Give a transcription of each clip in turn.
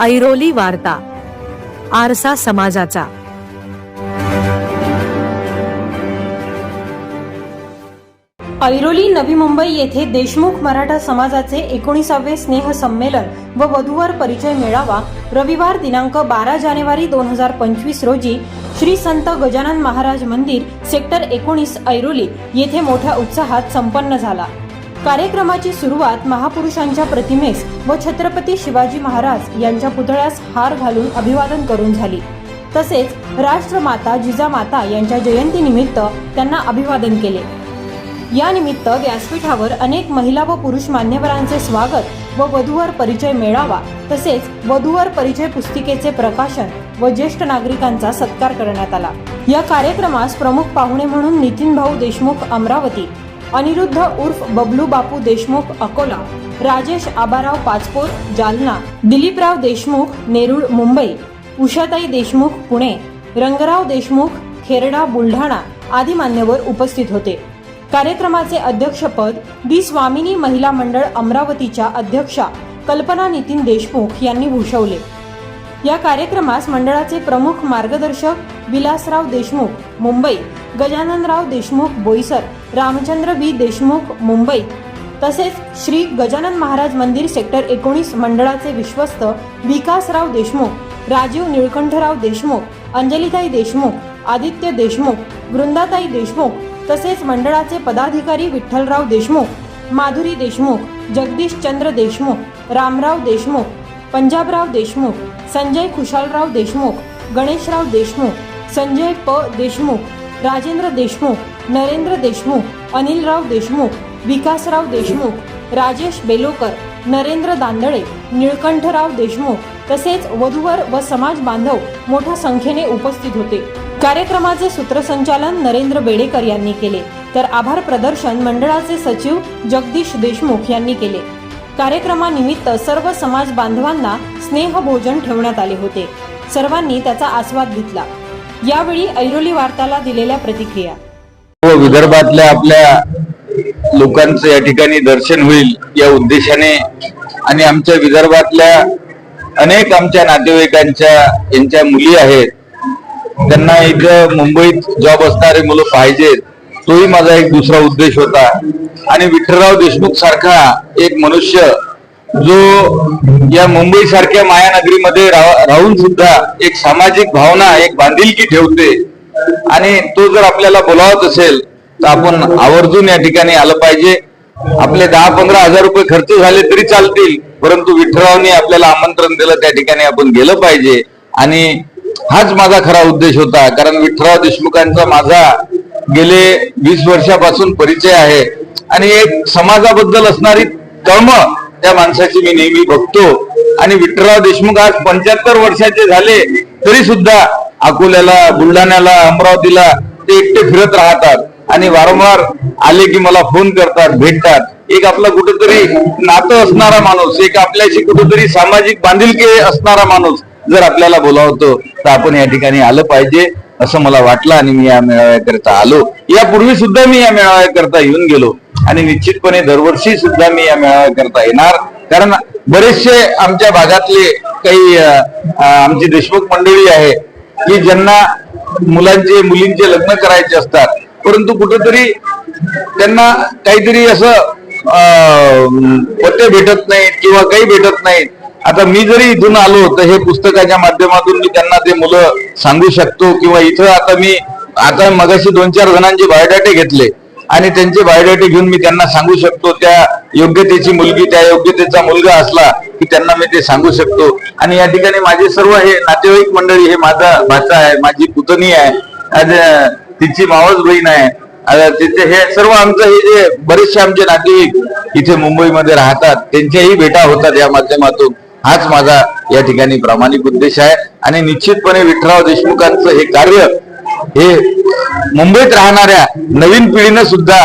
ऐरोली वार्ता आरसा समाजाचा. ऐरोली नवी मुंबई येथे देशमुख मराठा समाजाचे एकोणीसावे स्नेह संमेलन व वधूवर परिचय मेळावा रविवार दिनांक बारा जानेवारी दोन हजार पंचवीस रोजी श्री संत गजानन महाराज मंदिर सेक्टर एकोणीस ऐरोली येथे मोठ्या उत्साहात संपन्न झाला. कार्यक्रमाची सुरुवात महापुरुषांच्या प्रतिमेस व छत्रपती शिवाजी महाराज यांच्या पुतळ्यास हार घालून अभिवादन करून झाली. तसेच राष्ट्रमाता जिजामाता यांच्या जयंतीनिमित्त त्यांना अभिवादन केले. या निमित्त व्यासपीठावर अनेक महिला व पुरुष मान्यवरांचे स्वागत व वधूवर परिचय मेळावा तसेच वधूवर परिचय पुस्तिकेचे प्रकाशन व ज्येष्ठ नागरिकांचा सत्कार करण्यात आला. या कार्यक्रमास प्रमुख पाहुणे म्हणून नितीन भाऊ देशमुख अमरावती अनिरुद्ध उर्फ बबलू बापू देशमुख अकोला राजेश आबाराव पाचपोर जालना दिलीपराव देशमुख नेरूळ मुंबई उषाताई देशमुख पुणे रंगराव देशमुख खेरडा बुलढाणा आदी मान्यवर उपस्थित होते. कार्यक्रमाचे अध्यक्षपद दी स्वामिनी महिला मंडळ अमरावतीच्या अध्यक्षा कल्पना नितीन देशमुख यांनी भूषवले. या कार्यक्रमास मंडळाचे प्रमुख मार्गदर्शक विलासराव देशमुख मुंबई गजाननराव देशमुख बोईसर रामचंद्र बी. देशमुख मुंबई. तसेच श्री गजानन महाराज मंदिर सेक्टर एकोणीस मंडळाचे विश्वस्त विकासराव देशमुख राजीव निळकंठराव देशमुख अंजलिताई देशमुख आदित्य देशमुख वृंदाताई देशमुख तसेच मंडळाचे पदाधिकारी विठ्ठलराव देशमुख माधुरी देशमुख जगदीश चंद्र देशमुख रामराव देशमुख पंजाबराव देशमुख संजय खुशालराव देशमुख गणेशराव देशमुख संजय प. देशमुख राजेंद्र देशमुख नरेंद्र देशमुख अनिलराव देशमुख विकासराव देशमुख राजेश बेलोकर नरेंद्र दांदळे निळकंठराव देशमुख तसेच वधूवर व समाज बांधव मोठ्या संख्येने उपस्थित होते. कार्यक्रमाचे सूत्रसंचालन नरेंद्र बेडेकर यांनी केले. तर आभार प्रदर्शन मंडळाचे सचिव जगदीश देशमुख यांनी केले. कार्यक्रमानिमित्त सर्व समाज बांधवांना स्नेहभोजन ठेवण्यात आले होते. सर्वांनी त्याचा आस्वाद घेतला. यावेळी ऐरोली वार्ताला दिलेल्या प्रतिक्रिया. व विदर्भातल्या आपल्या लोकांचं या ठिकाणी दर्शन होईल या उद्देशाने आणि आमच्या विदर्भातल्या अनेक आमच्या नातेवाईकांच्या यांच्या मुली आहेत. त्यांना इथं मुंबईत जॉब असणारे मुलं पाहिजेत. तोही माझा एक दुसरा उद्देश होता. आणि विठ्ठलराव देशमुख सारखा एक मनुष्य जो या मुंबई सारख्या मायानगरीमध्ये राहून सुद्धा एक सामाजिक भावना एक बांधिलकी ठेवते आणि तो जर आपल्याला बोलावत असेल तर आपण आवर्जून या ठिकाणी आलं पाहिजे. आपले दहा पंधरा हजार रुपये खर्च झाले तरी चालतील परंतु विठ्ठरावनी आपल्याला आमंत्रण दिलं त्या ठिकाणी आपण गेलं पाहिजे. आणि हाच माझा खरा उद्देश होता कारण विठ्ठराव देशमुखांचा माझा गेले वीस वर्षापासून परिचय आहे. आणि एक समाजाबद्दल असणारी तळमळ त्या माणसाची मी नेहमी बघतो. आणि विठ्ठलराव देशमुख आज पंच्याहत्तर वर्षाचे झाले तरी सुद्धा अकोल्याला बुलढाण्याला अमरावतीला ते एकटे फिरत राहतात. आणि वारंवार आले की मला फोन करतात भेटतात. एक आपला कुठेतरी नातं असणारा माणूस एक आपल्याशी कुठेतरी सामाजिक बांधिलकी असणारा माणूस जर आपल्याला बोलावतो तर आपण या ठिकाणी आलं पाहिजे असं मला वाटलं आणि मी या मेळाव्याकरता आलो. यापूर्वी सुद्धा मी या मेळाव्याकरता येऊन गेलो. आणि निश्चितपणे दरवर्षी सुद्धा मी या मेळाव्याकरता येणार. कारण बरेचसे आमच्या भागातले काही आमची देशमुख मंडळी आहे की ज्यांना मुलांचे मुलींचे लग्न करायचे असतात. परंतु कुठंतरी त्यांना काहीतरी असं पत्ते भेटत नाहीत किंवा काही भेटत नाहीत. आता मी जरी इथून आलो तर हे पुस्तकाच्या माध्यमातून मी त्यांना ते मुलं सांगू शकतो किंवा इथं आता मी आता मगाशी दोन चार जणांचे बायोडाटे घेतले. आणि त्यांचे बायोडाटे घेऊन मी त्यांना सांगू शकतो त्या योग्यतेची मुलगी त्या योग्यतेचा मुलगा असला की त्यांना मी ते सांगू शकतो. आणि या ठिकाणी माझे सर्व हे नातेवाईक मंडळी हे माझा भाचा आहे माझी पुतणी आहे तिची मावस बहीण आहे. तिथे हे सर्व आमचं हे जे बरेचसे आमचे नातेवाईक इथे मुंबईमध्ये राहतात त्यांच्याही भेटा होतात या माध्यमातून. हाच माझा या ठिकाणी प्रामाणिक उद्देश आहे. आणि निश्चितपणे विठ्ठलराव देशमुखांचं हे कार्य हे मुंबईत राहणाऱ्या नवीन पिढीनं सुद्धा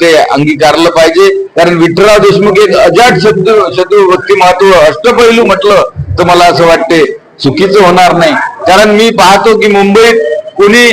ते अंगीकारलं पाहिजे. कारण विठ्ठलराव देशमुख एक अजाट शत्रू शत्रू व्यक्तिमत्व अष्टपैलू म्हटलं तर मला असं वाटते चुकीचं होणार नाही. कारण मी पाहतो की मुंबईत कोणी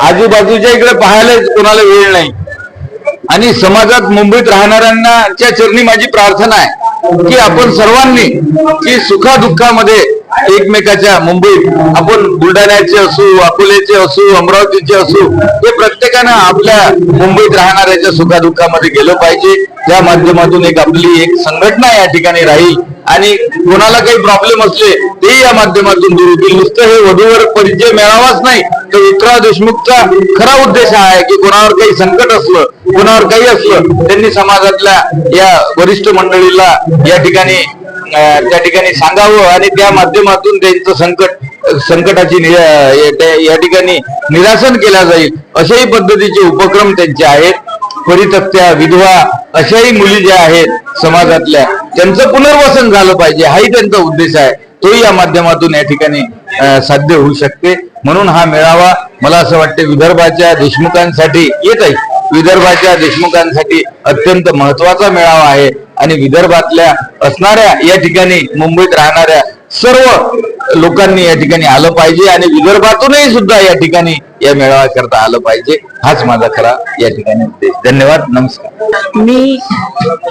आजूबाजूच्या इकडे पाहायला कोणाला वेळ नाही. आणि समाजात मुंबईत राहणाऱ्यांना चरणी माझी प्रार्थना आहे की आपण सर्वांनी की सुखादुःखामध्ये एकमेकाच्या मुंबईत आपण बुलढाण्याचे असू अकोल्याचे असू अमरावतीचे असू हे प्रत्येकानं आपल्या मुंबईत राहणाऱ्याच्या सुखादुःखामध्ये गेलं पाहिजे. त्या माध्यमातून एक आपली एक संघटना या ठिकाणी राहील आणि कोणाला काही प्रॉब्लेम असले ते या माध्यमातून दूर होतील. नुसतं हे वधूवर परिचय मिळावाच नाही. तर विठ्ठलराव देशमुखचा खरा उद्देश हा आहे की कोणावर काही संकट असलं कोणावर काही असलं त्यांनी समाजातल्या या वरिष्ठ मंडळीला या ठिकाणी त्या ठिकाणी सांगावं आणि त्या माध्यमातून त्यांचं संकट संकटाची या- ठिकाणी निरासन केला जाईल अशाही पद्धतीचे उपक्रम त्यांचे आहेत. परितक्त्या विधवा अशाही मुली ज्या आहेत समाजातल्या त्यांचं पुनर्वसन झालं पाहिजे हाही त्यांचा उद्देश आहे. तोही या माध्यमातून या ठिकाणी साध्य होऊ शकते. म्हणून हा मेळावा मला असं वाटतं विदर्भाच्या देशमुखांसाठी येत आहे. विदर्भाच्या देशमुखांसाठी अत्यंत महत्त्वाचा मेळावा आहे. आणि विदर्भातल्या असणाऱ्या या ठिकाणी मुंबईत राहणाऱ्या सर्व लोकांनी या ठिकाणी आलं पाहिजे आणि विदर्भातूनही सुद्धा या ठिकाणी या मेळाव्याकरता आलं पाहिजे. हाच माझा खरा या ठिकाणी उद्देश. धन्यवाद. नमस्कार. मी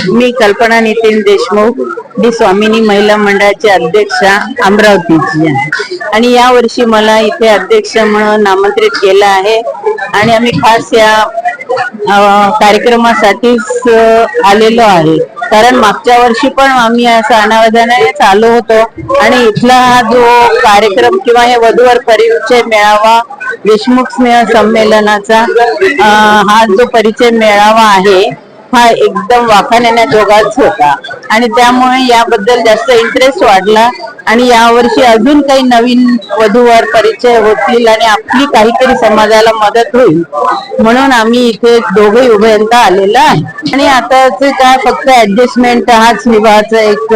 मी कल्पना नितीन देशमुख. मी स्वामिनी महिला मंडळाची अध्यक्षा अमरावतीची आहे. आणि या वर्षी मला इथे अध्यक्ष म्हणून आमंत्रित केलं आहे. आणि आम्ही खास या कार्यक्रमासाठीच आलेलो आहे. कारण मागच्या वर्षी पण आम्ही असं अनावधानाने आलो होतो आणि इथला हा जो कार्यक्रम किंवा हे वधूवर परिचय मेळावा देशमुख स्नेह संमेलनाचा हा जो परिचय मेळावा आहे हा एकदम वाखाण्याजोगाच होता. आणि त्यामुळे याबद्दल जास्त इंटरेस्ट वाढला. आणि यावर्षी अजून काही नवीन वधूवर परिचय होतील आणि आपली काहीतरी समाजाला मदत होईल. म्हणून आम्ही इथे दोघे उभयंता आलेलो आहे. आणि आता ते काय फक्त ऍडजस्टमेंट हाच निभावाचा एक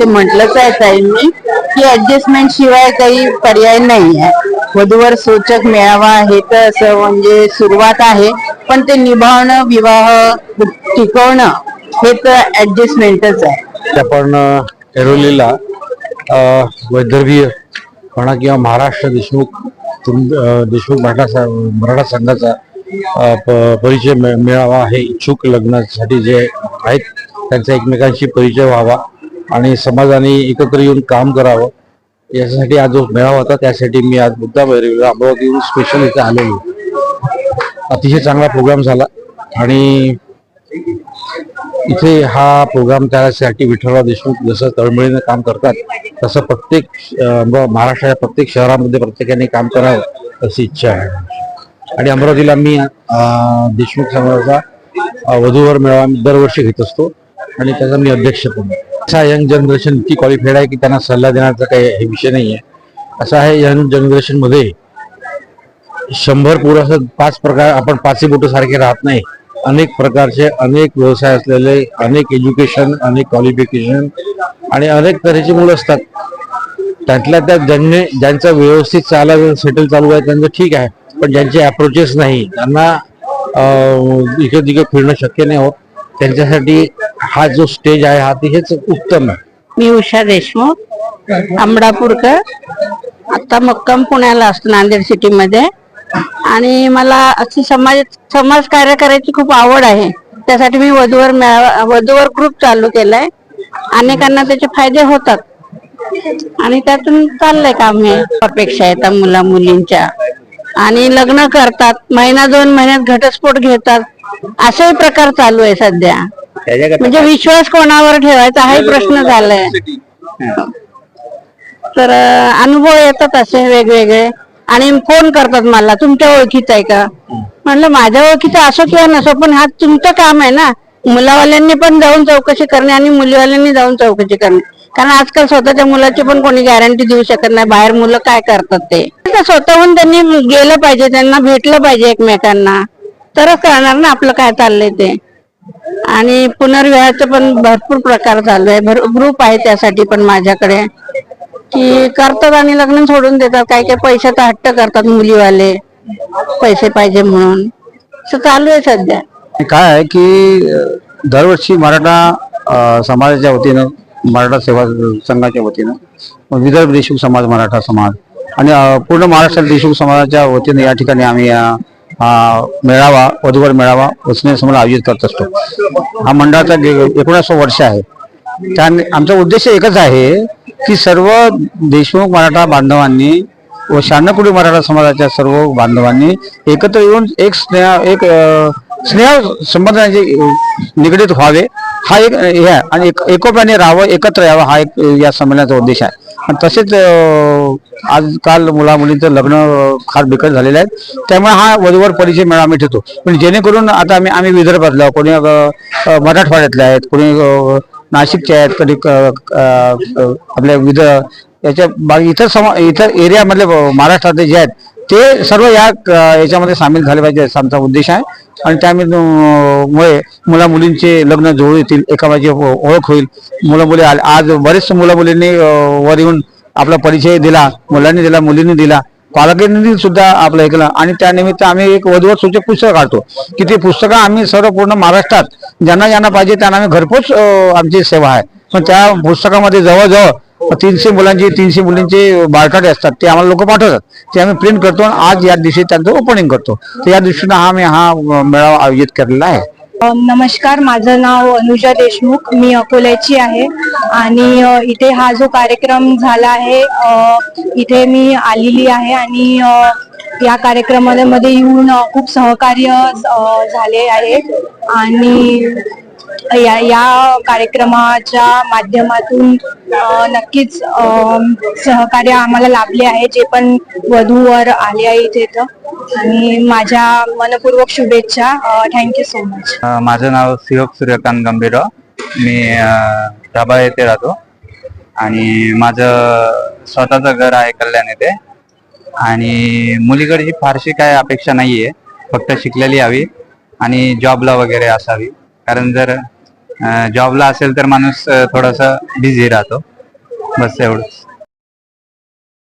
ते म्हटलंच आहे ताईंनी की ऍडजस्टमेंट शिवाय काही पर्याय नाही आहे. वधूवर सूचक मेळावा हे तर असं म्हणजे सुरुवात आहे. पण ते निभावणं विवाह टिकवणं हे तर ऍडजस्टमेंटच आहे. आपण एरोलीला वैदर्भीय म्हणा किंवा महाराष्ट्र देशमुख तुम- देशमुख मराठा सा- मराठा संघाचा प- परिचय मे- हे इच्छुक लग्नासाठी जे आहेत त्यांचा एकमेकांशी परिचय व्हावा आणि समाजाने एकत्र येऊन काम करावं याच्यासाठी आज जो मेळावा होता त्यासाठी मी आज मुद्दा अमरावतीहून स्पेशल इथे आलेलो अतिशय चांगला प्रोग्राम झाला आणि इथे हा प्रोग्राम त्यासाठी विठ्ठलराव देशमुख जसं तळमळीनं काम करतात तसं प्रत्येक महाराष्ट्राच्या प्रत्येक शहरामध्ये प्रत्येकाने काम करावं अशी इच्छा आहे. आणि अमरावतीला मी देशमुख समाजाचा वधूवर मेळावा मी दरवर्षी घेत असतो आणि त्याचा मी अध्यक्ष पण. असा यंग जनरेशन इतकी क्वालिफाईड आहे की त्यांना सल्ला देण्याचा काही हे विषय नाही आहे. असा आहे यंग जनरेशनमध्ये शंभर पूर असं पाच प्रकार आपण पाचही बोटं सारखे राहत नाही. अनेक प्रकारचे अनेक व्यवसाय असलेले अनेक एज्युकेशन अनेक क्वालिफिकेशन आणि अनेक तऱ्हेची मुलं असतात. त्यातल्या त्यात ज्यांनी ज्यांचा व्यवस्थित चालायचं सेटल चालू आहे त्यांचं ठीक आहे. पण ज्यांचे अप्रोचेस नाही त्यांना इकडे तिकडे फिरणं शक्य नाही होत. त्यांच्यासाठी हा जो स्टेज आहे हा हेच उत्तम आहे. मी उषा देशमुख आमडापूरकर आता मुक्काम पुण्याला असतो नांदेड सिटीमध्ये आणि मला अशी समाज समाज कार्य करायची खूप आवड आहे. त्यासाठी मी वधूवर मेळावा वधूवर ग्रुप चालू केलाय. अनेकांना त्याचे फायदे होतात. आणि त्यातून चाललंय काम हे. अपेक्षा येतात मुला मुलींच्या. आणि लग्न करतात. महिना दोन महिन्यात घटस्फोट घेतात. असेही प्रकार चालू आहे सध्या. म्हणजे विश्वास कोणावर ठेवायचा हाही प्रश्न झालाय. तर अनुभव येतात असे वेगवेगळे. आणि फोन करतात मला तुमच्या ओळखीचं आहे का? म्हणलं माझ्या ओळखीचं असो किंवा नसो पण हा तुमचं काम आहे ना. मुलावाल्यांनी पण जाऊन चौकशी करणे आणि मुलीवाल्यांनी जाऊन चौकशी करणे. कारण आजकाल स्वतःच्या मुलाची पण कोणी गॅरंटी देऊ शकत नाही. बाहेर मुलं काय करतात ते? स्वतःहून त्यांनी गेलं पाहिजे त्यांना भेटलं पाहिजे एकमेकांना. तरच कळणार ना आपलं काय चाललंय ते. आणि पुनर्विवाहाचे पण भरपूर प्रकार चालू आहे. ग्रुप आहे त्यासाठी पण माझ्याकडे. की करतात आणि लग्न सोडून देतात. काही काही पैशाचा हट्ट करतात मुलीवाले. पैसे पाहिजे म्हणून. असं चालू आहे सध्या. काय आहे की अ, दरवर्षी मराठा अ, समाजाच्या वतीनं मराठा सेवा संघाच्या वतीनं विदर्भ देशमुख समाज मराठा समाज आणि अ, पूर्ण महाराष्ट्र देशमुख समाजाच्या वतीनं या ठिकाणी आम्ही मेळावा वधूवर मेळावा वसने समोर आयोजित करत असतो. हा मंडळाचा एकोणीसवं वर्ष आहे. त्या आमचा उद्देश एकच आहे की सर्व देशमुख मराठा बांधवांनी व शहाण्णकुडी मराठा समाजाच्या सर्व बांधवांनी एकत्र येऊन एक स्नेह एक स्नेह संबंधांचे निगडीत व्हावे. हा एक हे आहे. आणि एक एकोप्याने राहावं एकत्र यावं हा एक या संमेलनाचा उद्देश आहे. आणि तसेच आजकाल मुला मुलींचं लग्न फार बिकट झालेलं आहे. त्यामुळे हा वधूवर परिचय मेळा आम्ही ठेवतो. पण जेणेकरून आता आम्ही आम्ही विदर्भातला कोणी मराठवाड्यातले आहेत. कोणी नाशिकचे आहेत कधी क- आपल्या विद याच्या बाकी इतर समा इतर एरियामधले महाराष्ट्रातले जे आहेत ते सर्व या याच्यामध्ये सामील झाले पाहिजे असा आमचा उद्देश आहे. आणि त्यामुळे मुळे मुला मुलींचे लग्न जुळू येतील एका ओ- ओळख होईल. मुलं मुली आज बरेच मुलं मुलींनी वर येऊन आपला परिचय दिला मुलांनी दिला मुलींनी दिला. पालकांनी सुद्धा आपलं ऐकलं आणि त्यानिमित्त आम्ही एक वधवत सूचक पुस्तक काढतो की ती पुस्तकं आम्ही सर्व पूर्ण महाराष्ट्रात ज्यांना ज्यांना पाहिजे त्यांना आम्ही घरपोच आमची सेवा आहे. पण त्या पुस्तकामध्ये जवळजवळ तीनशे मुलांची तीनशे मुलींचे बाळकाटे असतात ते आम्हाला लोक पाठवतात. ते आम्ही प्रिंट करतो आणि आज या दिवशी त्यांचं ओपनिंग करतो. तर या दृष्टीनं हा आम्ही हा मेळावा आयोजित केलेला आहे. नमस्कार माझं नाव अनुजा देशमुख मी अकोल्याची आहे. आणि इथे हा जो कार्यक्रम झाला आहे इथे मी आलेली आहे आणि या कार्यक्रमामध्ये येऊन खूप सहकार्य झाले आहे. आणि या या कार्यक्रमाच्या माध्यमातून नक्कीच सहकार्य आम्हाला लाभले आहे जे पण वधूवर आले आहे इथे तर. आणि माझ्या मनपूर्वक शुभेच्छा. थँक्यू सो मच माझं नाव सिहक सूर्यकांत गंभीर. मी अ, येथे राहतो. आणि माझं स्वतःचं घर आहे कल्याण येथे. आणि मुलीकडची फारशी काय अपेक्षा नाहीये. फक्त शिकलेली हवी आणि जॉबला वगैरे असावी. कारण जर जॉबला असेल तर माणूस थोडासा बिझी राहतो. बस एवढंच.